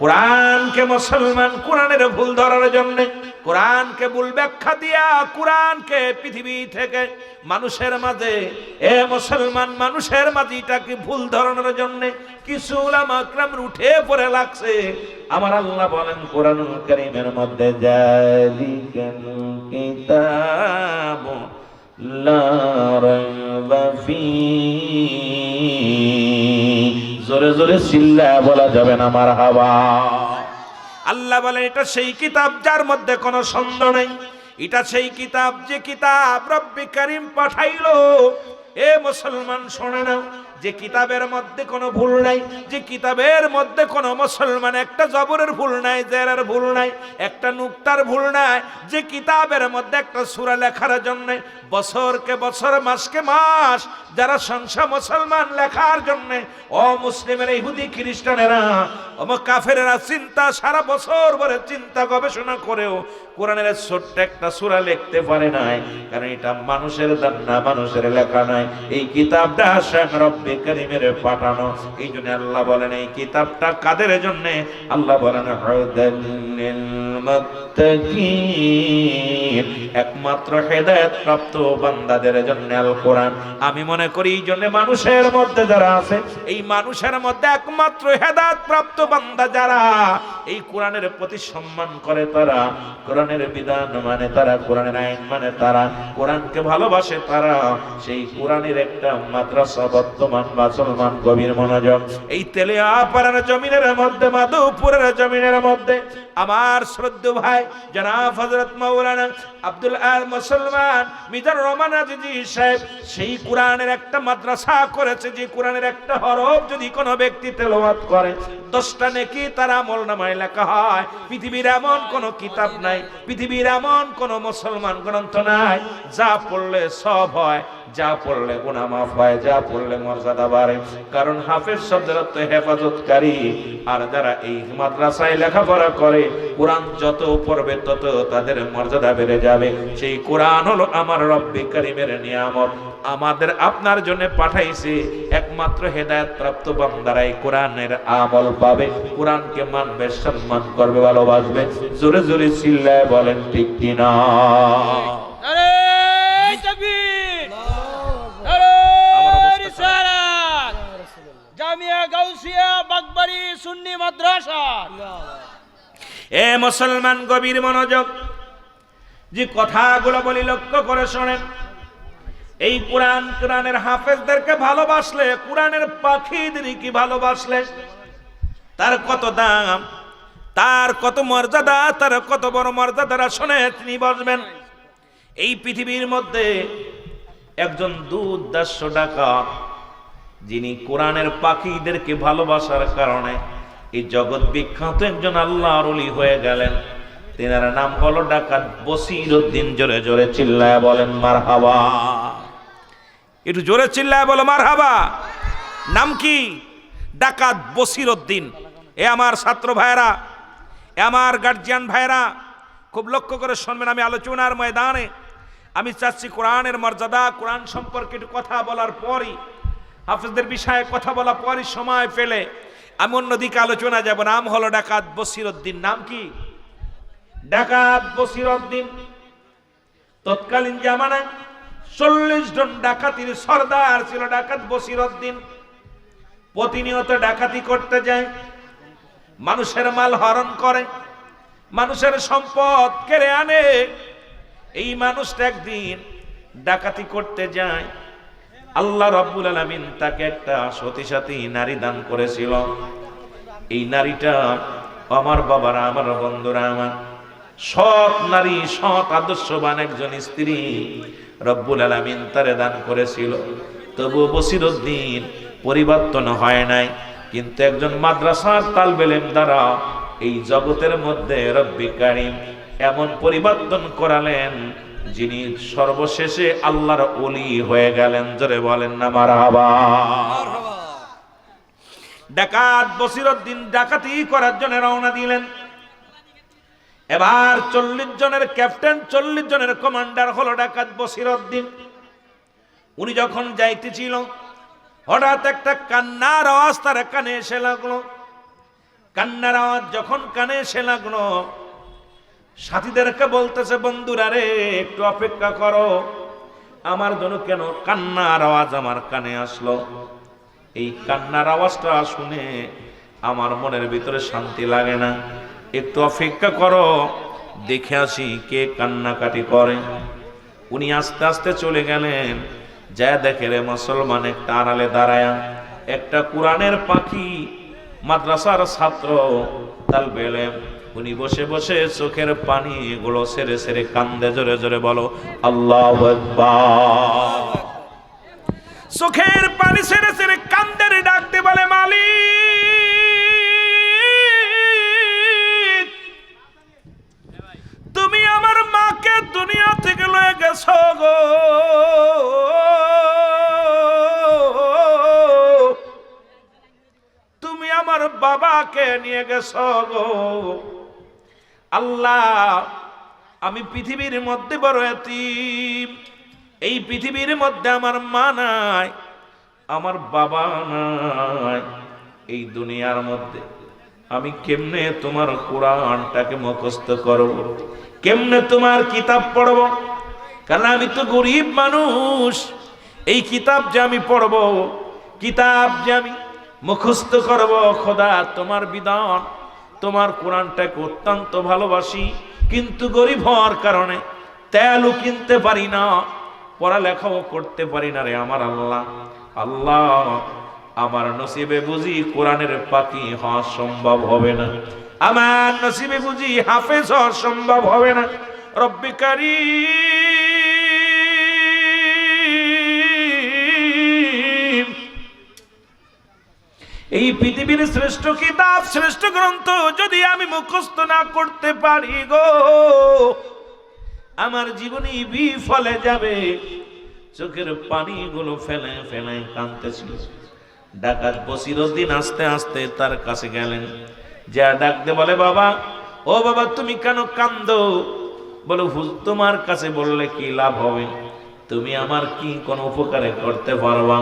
কোরআনকে মুসলমান কোরআনের ভুল ধরার জন্য। কোরআনকে ভুল ব্যাখ্যা দিয়া কোরআনকে পৃথিবী থেকে মানুষের মাঝে, এ মুসলমান মানুষের মাঝে এটাকে ভুল ধরানোর জন্য কিছু উলামা আকরাম উঠে পড়ে লাগছে। আমার আল্লাহ বলেন, কোরআনুল কারীমের মধ্যে, জালিকাল কিতাবু লা রাইবা ফীহ জোরে জোরে চিল্লা বলা যাবে না আমার হাওয়া আল্লাহ বলেন, এটা সেই কিতাব যার মধ্যে কোনো সন্দেহ নেই। এটা সেই কিতাব যে কিতাব রব্বি করিম পাঠাইলো। এ মুসলমান শোনে না যে কিতাবের মধ্যে কোনো ভুল নাই, যে কিতাবের মধ্যে কোনো মুসলমান একটা জবরের ভুল নাই, জেরের ভুল নাই, একটা নুক্তার ভুল নাই, যে কিতাবের মধ্যে একটা সূরা লেখার জন্য বছরকে বছর, মাসকে মাস যারা সংসার মুসলমান লেখার জন্য, ও মুসলিমের ইহুদি খ্রিস্টানেরা, ও কাফেরেরা চিন্তা সারা বছর ভরে চিন্তা গবেষণা করেও কোরআনের ছোট্ট একটা সূরা লিখতে পারে নাই, কারণ এটা মানুষের দান না মানুষের লেখা নাই। এই কিতাবটা শেখ রব্বে করিমের পাঠানো। এই জন্য আল্লাহ বলেন এই কিতাবটা কাদের জন্য? আল্লাহ বলেন হুদাল লিল একমাত্র প্রাপ্ত বান্দাদের জন্য আল কোরআন। আমি মনে করি এই জন্য মানুষের মধ্যে যারা আছে, এই মানুষের মধ্যে একমাত্র হেদায়েত প্রাপ্ত বান্দা যারা, এই কোরআনের প্রতি সম্মান করে তারা। কোরআনের বিধান মানে তারা, কোরআনের আইন মানে তারা। কোরআনকে ভালোবাসে তারা। সেই কোরআনের একটা মাদ্রাসা বর্তমান মুসলমান কবির মনোযোগ। এই তেলিয়া পাড়ার জমিনের মধ্যে, মাধবপুরের জমিনের মধ্যে, আমার শ্রদ্ধ ভাই, জনাব হযরত মাওলানা আব্দুল আল মুসলমান মিজার রহমান আজিজি সাহেব, সেই কোরআনের একটা মাদ্রাসা করেছে, যে কোরআনের একটা হরফ যদি কোনো ব্যক্তি তেলাওয়াত করে, দশটা নেকি তার আমল নামায় লেখা হয়। পৃথিবীর এমন কোনো কিতাব নাই, পৃথিবীর এমন কোনো মুসলমান গ্রন্থ নাই, যা পড়লে সব হয়। যা পড়লে গুনাহ মাফ হয়, যা পড়লে মর্যাদা বাড়ে। কারণ হাফেজ শব্দের অর্থ হেফাজতকারী। আর যারা এই মাদ্রাসায় লেখাপড়া করে, কোরআন যত পড়বে তত তাদের মর্যাদা বেড়ে যাবে। সেই কোরআন হলো আমার রব্বি করিমের নিয়ামত। আমাদের আপনার জন্য পাঠাইছে একমাত্র হেদায়েত প্রাপ্ত বান্দারাই কোরআনের আমল পাবে। কোরআনকে মানবে, সম্মান করবে, ভালোবাসবে। জোরে জোরে চিল্লায় বলেন, ঠিক কিনা নারে তাকবীর নারে রিসালাত জামিয়া বাগবাড়ি সুন্নি মাদ্রাসা। এ মুসলমান গভীর মনোযোগ, যে কথাগুলো বলি লক্ষ্য করে শোনেন। এই কোরআন কোরআনের হাফেজদেরকে ভালোবাসলে, কোরআনের পাখিদেরকে ভালোবাসলে? তার কত দাম, তার কত মর্যাদা, তার কত বড় মর্যাদারা শোনে তিনি বসবেন। এই পৃথিবীর মধ্যে একজন দুর্দাস্য ডাকা যিনি কোরআনের পাখিদেরকে ভালোবাসার কারণে এই জগৎ বিখ্যাত একজন আল্লাহর অলি হয়ে গেলেন। তেনার নাম হলো ডাকাত বসির উদ্দিন জোরে জোরে চিল্লায় বলেন মার হাবা একটু জোরে চিল্লায় বলো মার হাবা নাম কি? ডাকাত বসির উদ্দিন এ আমার ছাত্র ভাইরা এ আমার গার্জিয়ান ভাইরা খুব লক্ষ্য করে শুনবেন আমি আলোচনার ময়দানে। আমি চাচ্ছি কোরআনের মর্যাদা, কোরআন সম্পর্কে একটু কথা বলার পরই হাফেজদের বিষয়ে কথা বলা পরে সময় পেলে আমি অন্যদিকে আলোচনা যাব। নাম হলো ডাকাত বসিরউদ্দিন। নাম কি? ডাকাত বসিরউদ্দিন। তৎকালীন জামানায় চল্লিশ জন ডাকাতির সর্দার ছিল ডাকাত বসিরউদ্দিন। প্রতিনিয়ত ডাকাতি করতে যায়। মানুষের মাল হরণ করে। মানুষের সম্পদ কেড়ে আনে। এই মানুষটা একদিন ডাকাতি করতে যায়। আল্লাহ রব্বুল আলামিন তাকে একটা সতী সাথী নারী দান করেছিল। এই নারীটা আমার বাবারা, আমার বন্ধুরা, আমার সৎ নারী, সৎ আদর্শবান একজন স্ত্রী রব্বুল আলমিন তারে দান করেছিল। তবু বসিরুদ্দিন পরিবর্তন হয় নাই, কিন্তু একজন মাদ্রাসার তালবেলেম দ্বারা এই জগতের মধ্যে রব্বি কারিম এমন পরিবর্তন করালেন যিনি সর্বশেষে আল্লাহর অলি হয়ে গেলেন জোরে বলেন না মারহাবা। ডাকাত বসিরউদ্দিন ডাকাতি করার জন্য রওনা দিলেন। এবার চল্লিশ জনের ক্যাপ্টেন চল্লিশ জনের কমান্ডার হলো ডাকাত বসিরউদ্দিন। উনি যখন যাইতেছিল হঠাৎ একটা কান্নার আওয়াজ তার কানে এসে লাগল। কান্নার আওয়াজ যখন কানে এসে লাগল সাথীদেরকে বলতেছে, বন্ধুরা রে, একটু অপেক্ষা করো। আমার জন্য কেন কান্নার আওয়াজ আমার কানে আসলো? এই কান্নার আওয়াজটা শুনে আমার মনের ভিতরে শান্তি লাগে না। একটু অপেক্ষা করো, দেখে আসি কে কান্নাকাটি করে। উনি আস্তে আস্তে চলে গেলেন। যা দেখে রে, মুসলমান একটা আড়ালে দাঁড়ায়। একটা কোরআনের পাখি মাদ্রাসার ছাত্র তাল বেলে উনি বসে বসে চোখের পানি গুলো সেরে সেরে কান্দে, জোরে জোরে বলো, আল্লাহ চোখের পানি সেরে সেরে কান্দের ডাকতে বলে, মালিক, তুমি আমার মাকে দুনিয়া থেকে লয়ে গেছো গো। তুমি আমার বাবাকে নিয়ে গেছো গো। আল্লাহ, আমি পৃথিবীর মধ্যে বড় এতিম। এই পৃথিবীর মধ্যে আমার মা নাই, আমার বাবা নাই। এই দুনিয়ার মধ্যে আমি কেমনে তোমার কোরআনটাকে মুখস্থ করব? কেমনে তোমার কিতাব পড়ব? কারণ আমি তো গরিব মানুষ। এই কিতাব যে আমি পড়ব, কিতাব যে আমি মুখস্থ করব, খোদা তোমার বিধান। তোমার কোরআনটাকে অত্যন্ত ভালোবাসি, কিন্তু গরিব হওয়ার কারণে তেলও কিনতে পারি না, পড়ালেখাও করতে পারি না রে আমার আল্লাহ। আল্লাহ, আমার নসিবে বুঝি কোরআনের পাখি হওয়া সম্ভব হবে না। আমার নসিবে বুঝি হাফেজ হওয়া সম্ভব হবে না। রব্বিকারী এই পৃথিবীর শ্রেষ্ঠ কিতাব, শ্রেষ্ঠ গ্রন্থ যদি আমি মুখস্থ না করতে পারি গো, আমার জীবনে বিফলে যাবে। চোখের পানিগুলো ফেলে ফেলে কাঁদতেছি ডাকাত বসিরুদ্দিন আস্তে আস্তে তার কাছে গেলেন। যা ডাকতে বলে, বাবা, ও বাবা, তুমি কেন কান্দো বলো তোমার কাছে বললে কি লাভ হবে? তুমি আমার কি কোনো উপকারে করতে পারবা?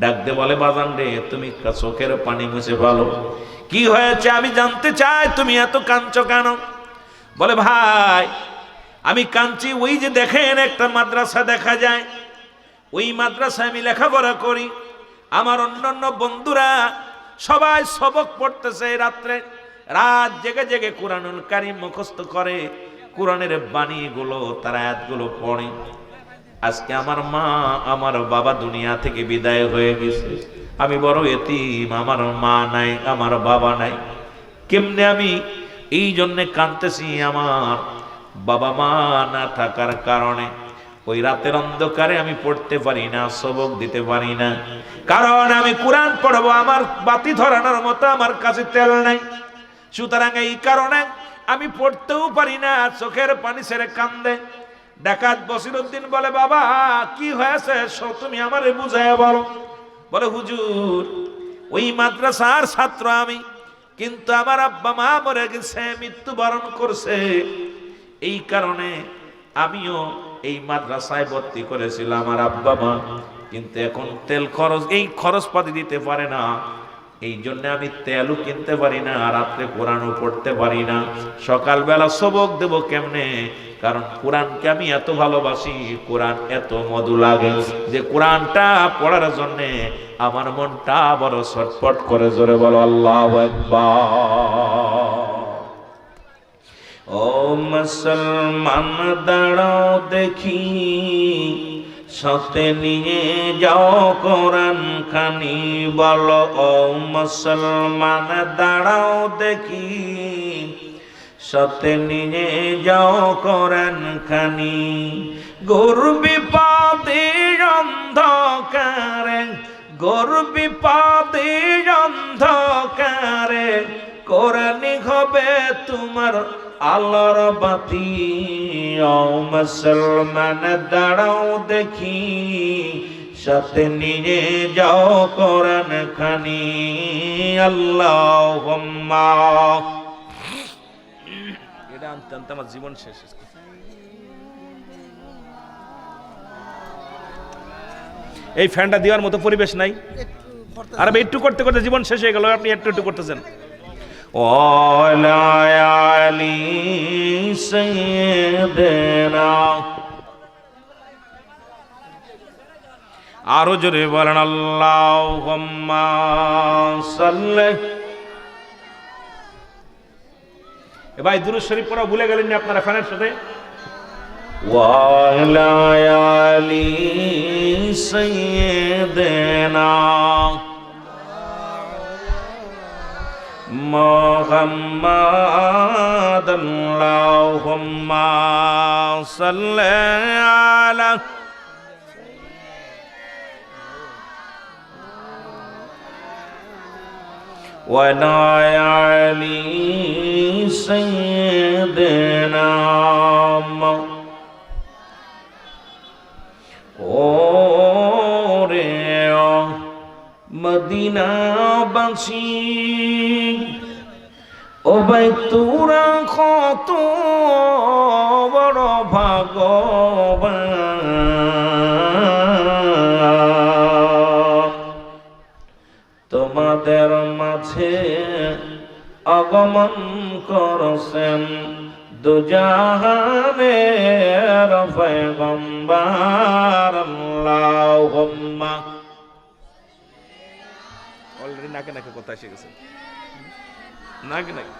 ডাকতে বলে, বাজান রে, তুমি চোখের পানি মুছে ভালো কি হয়েছে? আমি জানতে চাই, তুমি এত কাঁদছো কেন? বলে, ভাই, আমি কাঁদছি, ওই যে দেখেন একটা মাদ্রাসা দেখা যায়। ওই মাদ্রাসায় আমি লেখাপড়া করি। আমার অন্যান্য বন্ধুরা সবাই সবক পড়তেছে রাত্রে। রাত জেগে জেগে কোরআনুল কারিম মুখস্থ করে, কোরআনের বাণীগুলো তারা আয়াতগুলো পড়ে। আজকে আমার মা আমার বাবা দুনিয়া থেকে বিদায় হয়ে গেছে। আমি বড় এতিম, আমার মা নাই, আমার বাবা নাই। কেমনে আমি এই জন্যে কাঁদতেছি আমার বাবা মা না থাকার কারণে। ওই রাতের অন্ধকারে আমি পড়তে পারি না, সবক দিতে পারি না। কারণ আমি কোরআন পড়ব, আমার বাতি ধরানোর মতো আমার কাছে তেল নাই। সুতরাং এই কারণে আমি পড়তেও পারি না, চোখের পানি ছেড়ে কান্দে। ডাকাত বসিরুদ্দিন বলে, বাবা, কি হয়েছে? তুমি আমারে বুঝাইয়া বলো। বলে, হুজুর, ওই মাদ্রাসার ছাত্র আমি, কিন্তু আমার আব্বা মা মরে গেছে, মৃত্যুবরণ করছে। এই কারণে আমিও এই মাদ্রাসায় ভর্তি করেছিলাম আমার আব্বা মা, কিন্তু এখন তেল খরচ, এই খরচ পাতি দিতে পারে না। এই জন্য আমি তেলও কিনতে পারি না, আর রাত্রে কোরআনও পড়তে পারি না। সকালবেলা সবক দেব কেমনে? কারণ কোরআনকে আমি এত ভালোবাসি, কোরআন এত মধু লাগে যে কোরআনটা পড়ার জন্যে আমার মনটা বড় ছটফট করে, জোরে বলো, আল্লাহ ও মুসলমান, দাঁড়াও দেখি। সাথে নিয়ে যাও কোরআন খানি। বলো, ও মুসলমান, দাঁড়াও দেখি। সাথে নিয়ে যাও কোরআন খানি। গরু বিপাদে অন্ধকারে, গরু বিপাদে অন্ধকারে কোরআনি হবে তোমার আলোর বাতি ও মুসলমান দাঁড়াও দেখি সাথে নিয়ে যাও কোরআন খানি আল্লাহ এটা আনতে আনতে আমার জীবন শেষ এই ফ্যানটা দেওয়ার মতো পরিবেশ নাই। আর আমি একটু করতে করতে জীবন শেষ হয়ে গেল আপনি একটু একটু করতেছেন। وعلى آل سيدنا আরো জোরে বলেন আল্লাহ সাল্লে এ ভাই দুরুদ শরীফ পড়া ভুলে গেলেন না আপনারা ফ্যানের সাথে وعلى آل محمد اللهم صل على وعلى آل سيدنا محمد মদিনাবাসী ও ভাই তোরা কত বড় ভাগবান তোমাদের মাঝে আগমন করছেন দুজাহানের পয়গম্বর। আল্লাহুম্মা নাকে নাকে কথা এসে গেছে। নাকে নাকে।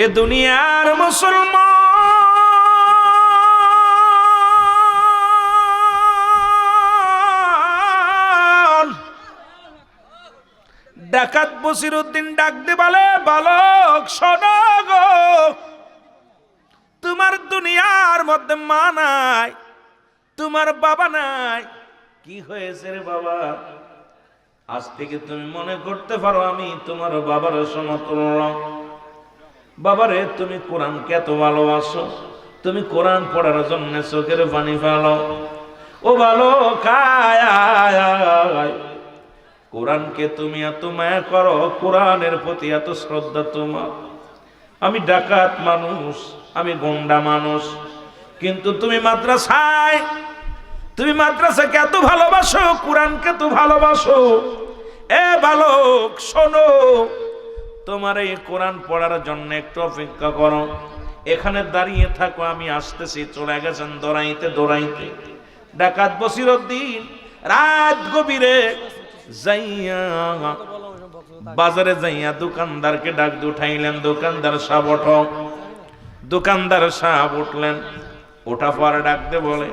এ দুনিয়ার মুসলমান ডাকাত বসির উদ্দিন ডাক দে বলে, বালক, শোনো তোমার দুনিয়ার মধ্যে মা নাই, তোমার বাবা নাই। কি হয়েছে রে বাবা? আজ থেকে তুমি মনে করতে পারো আমি তোমার বাবার সমতুল্য। বাবারে, তুমি কোরআনকে এত ভালোবাসো, তুমি কোরআন পড়ার জন্য চোখের পানি ফেলো। ও ভালো কায় কোরআনকে তুমি এত মায়া করো, কোরআনের প্রতি এত শ্রদ্ধা তোমার। আমি ডাকাত মানুষ, আমি গন্ডা মানুষ, কিন্তু তুমি মাদ্রাসায়, তুমি মাদ্রাসাকে এত ভালোবাসো, কোরআনকে তো ভালোবাসো। এ বালক, শোনো, তোমার এই কোরআন পড়ার জন্য একটু অপেক্ষা করো। এখানে দাঁড়িয়ে থাকো, আমি আসতেছি, চলে গেছেন দৌড়াইতে দৌড়াইতে। ডাকাত বসিরুদ্দিন রাত গভীরে যাইয়া বাজারে যাইয়া দোকানদারকে ডাক উঠাইলেন, দোকানদার সাহ ওঠ। দোকানদার সাহ উঠলেন, ওঠা পর ডাকতে বলে,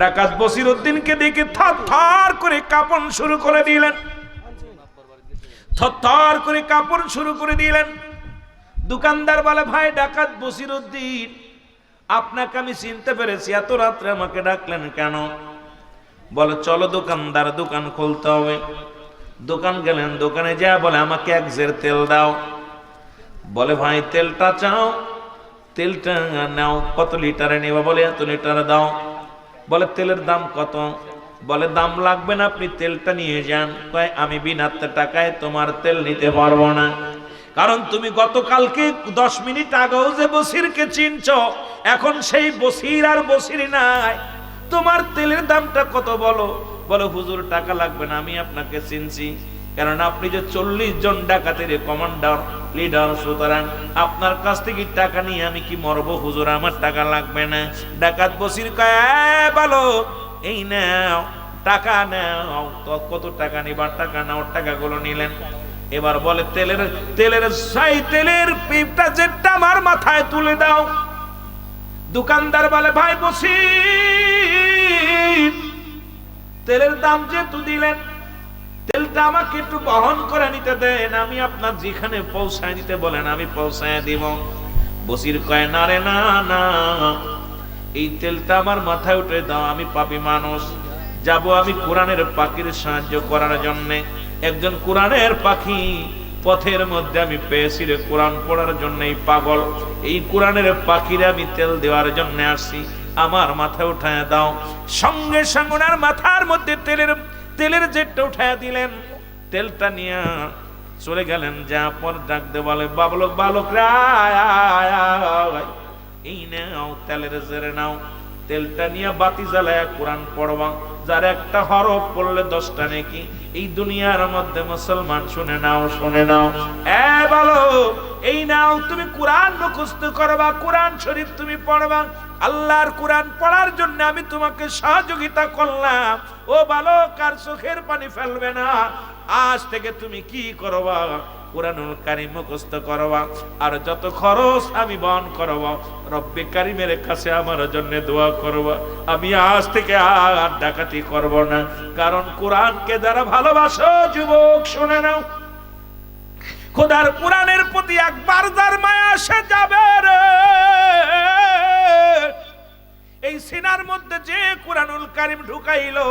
ডাকাত বসির উদ্দিনকে দেখে থর করে কাপড় শুরু করে দিলেন। থর করে কাপড় শুরু করে দিলেন। দোকানদার বলে, ভাই, ডাকাত বসির উদ্দিন আপনাকে আমি চিনতে পেরেছি, এত রাত্রে আমাকে ডাকলেন কেন? বলে, চলো দোকানদার, দোকান খুলতে হবে। দোকান গেলেন, দোকানে যা বলে, আমাকে এক জের তেল দাও। বলে, ভাই, তেলটা চাও? তেলটা নাও, কত লিটারে নেবা? বলে, এত লিটার দাও। বলে, তেলের দাম কত? বলে, দাম লাগবে না, আপনি তেলটা নিয়ে যান। কয়, আমি বিনা টাকায় তোমার তেল নিতে পারব না। কারণ তুমি গতকালকে দশ মিনিট আগেও যে বসিরকে চিনছ, এখন সেই বসির আর বসির নাই। তোমার তেলের দামটা কত বলো? বলো, হুজুর, টাকা লাগবে না, আমি আপনাকে চিনছি। কারণ আপনি যে চল্লিশ জন ডাকাতের কমান্ডার লিডার সুতরাং আপনার কাছ থেকে টাকা নিয়ে আমি কি মরব? হুজুর, আমার টাকা লাগবে না। ডাকাত বসির কয় বলো, এই নাও, টাকা নাও কত টাকা নিবার টাকা নাও, টাকাগুলো নিলেন। এবার বলে, তেলের তেলের সাই, তেলের পিপটা যেটা আমার মাথায় তুলে দাও। দোকানদার বলে, ভাই বসি। তেলের দাম যেহেতু দিলেন, তেলটা আমাকে একটু বহন করে নিতে দেন, আমি আপনার যেখানে পৌঁছায় দিতে বলেন, আমি পৌঁছায় দিব। বসির কয়, না রে, না না, এই তেলটা আমার মাথায় উঠে দাও, আমি পাপি মানুষ। যাব আমি কোরআনের পাখির সাহায্য করার জন্যে। একজন কোরআনের পাখি পথের মধ্যে আমি পেয়েছি রে, কোরআন পড়ার জন্য এই পাগল। এই কোরআনের পাখিরে আমি তেল দেওয়ার জন্য আসছি। আমার মাথায় উঠায় দাও। সঙ্গে সঙ্গে ওনার মাথার মধ্যে তেলের তেলের জেটটা উঠায় দিলেন। তেলটা নিয়ে চলে গেলেন যা পর ডাক দে বলে, বাবলক বালক এই নাও, তেলের জেরে নাও। তেলটা নিয়ে বাতি জ্বালায় কোরআন পড়বা। যার একটা হরফ পড়লে দশটা নাকি। এই দুনিয়ার মধ্যে মুসলমান শুনে নাও শুনে নাও। এ বলো এই নাও, তুমি কোরআন মুখস্থ করবা, কোরআন শরীফ তুমি পড়বা। আল্লাহর কোরআন পড়ার জন্য আমি তোমাকে সহযোগিতা করলাম। ও বালক, আর চোখের পানি ফেলবে না। আজ থেকে তুমি কি করবা? কোরআনুল কারিম মুখস্থ করবা। আর যত খরচ আমি বহন করব, রব্বে কারিমের কাছে আমার জন্য দোয়া করব। আমি আজ থেকে আর ডাকাতি করব না। কারণ কোরআনকে যারা ভালোবাসো, যুবক, শুনে নাও। খোদার কোরআনের প্রতি একবার যার মায়া, সে যাবে রে। এই সিনার মধ্যে যে কোরআনুল কারিম ঢুকাইলো,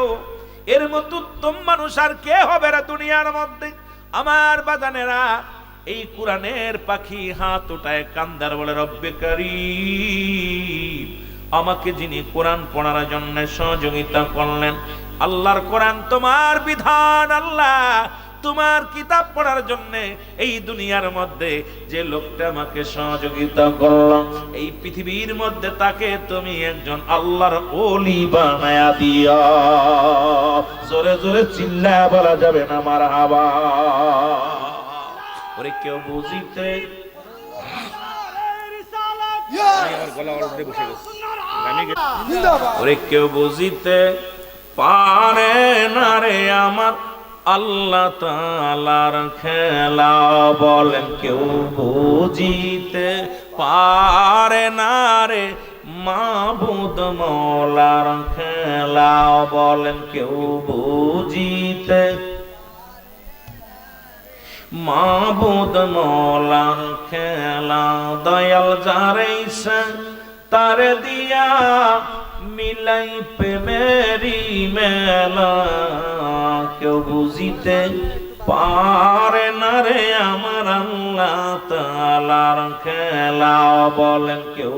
এর মতো উত্তম মানুষ আর কে হবে রে দুনিয়ার মধ্যে? আমার বাজানেরা, এই কোরআনের পাখি হাত ওটায় কান্দার বলে, রব্বে আমাকে যিনি কোরআন পড়ার জন্য সহযোগিতা করলেন, আল্লাহর কোরআন তোমার বিধান, আল্লাহ তোমার কিতাব পড়ার জন্য এই দুনিয়ার মধ্যে যে লোকটা আমাকে সহযোগিতা করল এই পৃথিবীর মধ্যে তাকে তুমি একজন আল্লাহর ওলি বানায়া দিয়া জোরে জোরে চিল্লা বলা যাবে না আমার হাবা ওরে কেউ বুঝিতে ওরে কেউ বুঝিতে পারে না রে আমার আল্লাহ তালার খেলা বলেন, কেউ বুঝিতে পারে না রে। মাবুদ মৌলার খেলা বলেন, কেউ বুঝিতে মাবুদ মৌলার খেলা। দয়াল যারে তারে দিয়া মিলাই প্রেমেরি মেলা, কেউ বুঝিতে পারে না রে আমার আল্লাহ তালার খেলা। বলেন কেউ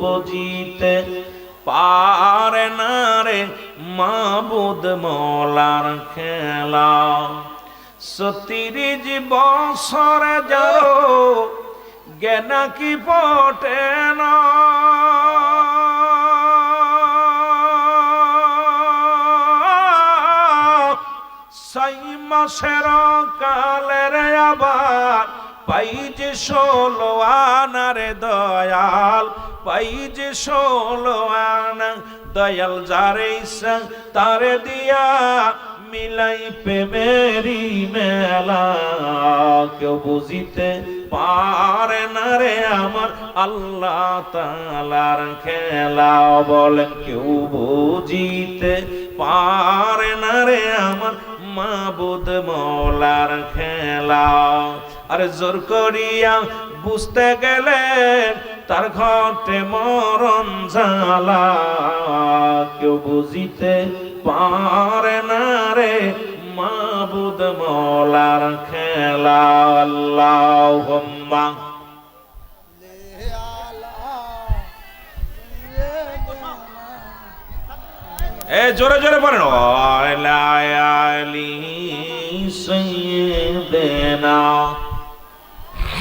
বুঝিতে পারে না রে মাবুদ মৌলার খেলা। সতিরিজ বছরে যারো জ্ঞানা কি পটে না? মাসের কালের আবার পাই যে ষোলো আনারে দয়াল, পাই যে ষোলো আনা দয়াল যারে ইচ্ছা তারে দিয়া মিলাই প্রেমেরি মেলা। কেউ বুঝিতে পারে না রে আমার আল্লাহ তালার খেলা। বলেন কেউ বুঝিতে পারে না রে আমার মাবুদ মৌলার খেলা। আরে জোর করিয়া বুঝতে গেলে তার ঘটে মরণ জ্বালা। কেউ বুঝিতে পারে না রে মাবুদ মৌলার খেলা। আল্লাহ এ জোরে জোরে পড়েন লায়ালি সৈয়দনা।